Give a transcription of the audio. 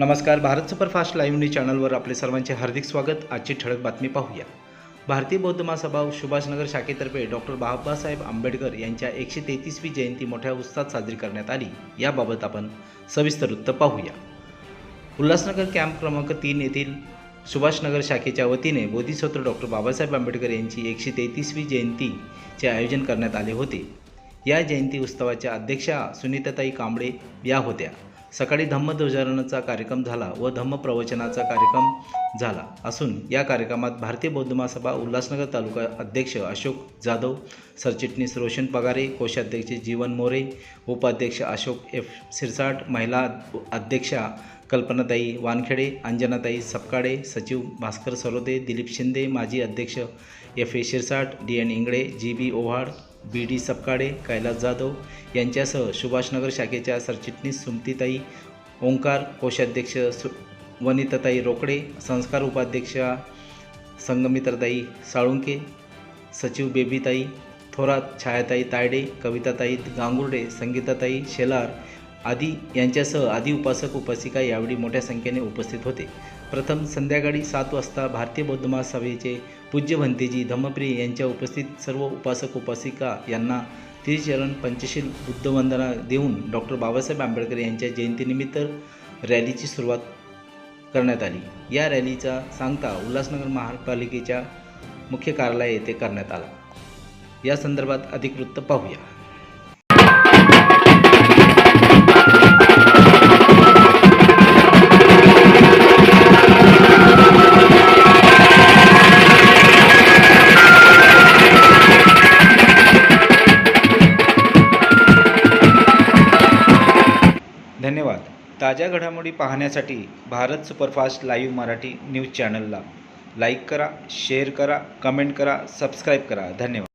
नमस्कार Bharat superfast live news चॅनलवर आपले सर्वांचे हार्दिक स्वागत. आजची ठळक बातमी पाहूया. भारतीय बौद्ध महासभा सुभाषनगर शाखेतर्फे डॉक्टर बाबासाहेब आंबेडकर यांच्या एकशे तेहतीसवी जयंती मोठ्या उत्साहात साजरी करण्यात आली. याबाबत आपण सविस्तर वृत्त पाहूया. उल्हासनगर कॅम्प क्रमांक तीन येथील सुभाषनगर शाखेच्या वतीने बोधिसत्र डॉक्टर बाबासाहेब आंबेडकर यांची एकशे तेहतीसवी जयंतीचे आयोजन करण्यात आले होते. या जयंती उत्सवाच्या अध्यक्षा सुनीताताई कांबळे या होत्या. सकाळी धम्मध्वजारोहणाचा कार्यक्रम झाला व धम्मप्रवचनाचा कार्यक्रम झाला. असून या कार्यक्रमात भारतीय बौद्ध महासभा उल्हासनगर तालुका अध्यक्ष अशोक जाधव सरचिटणीस रोशन पगारे कोषाध्यक्ष जीवन मोरे उपाध्यक्ष अशोक एफ. सिरसाट महिला अध्यक्षा कल्पनाताई वानखेडे अंजनाताई सपकाळे सचिव भास्कर सरोदे दिलीप शिंदे माजी अध्यक्ष F. A. Shirsat D. N. Ingle G. B. Ovhad B D Sapkale Kailas Jadhav यांच्यासह सुभाषनगर शाखेच्या सरचिटणीस सुमतीताई ओंकार कोषाध्यक्ष सु वनिताताई रोकडे संस्कार उपाध्यक्षा संगमित्रताई साळुंके सचिव बेबीताई थोरात छायाताई तायडे कविताताई गांगुर्डे संगीताताई शेलार आदी यांच्यासह आदी उपासक उपासिका यावेळी मोठ्या संख्येने उपस्थित होते. प्रथम संध्याकाळी सात वाजता भारतीय बौद्ध महासभेचे पूज्य भंतेजी धम्मप्रिय यांच्या उपस्थित सर्व उपासक उपासिका यांना त्रिचरण पंचशील बुद्धवंदना देऊन डॉक्टर बाबासाहेब आंबेडकर यांच्या जयंतीनिमित्त रॅलीची सुरुवात करण्यात आली. या रॅलीचा सांगता उल्हासनगर महापालिकेच्या मुख्य कार्यालय येथे करण्यात आला. या संदर्भात अधिक वृत्त पाहूया. धन्यवाद. ताज्या घडामोडी पाहण्यासाठी Bharat superfast live Marathi news चॅनलला लाईक करा शेअर करा कमेंट करा सबस्क्राईब करा. धन्यवाद.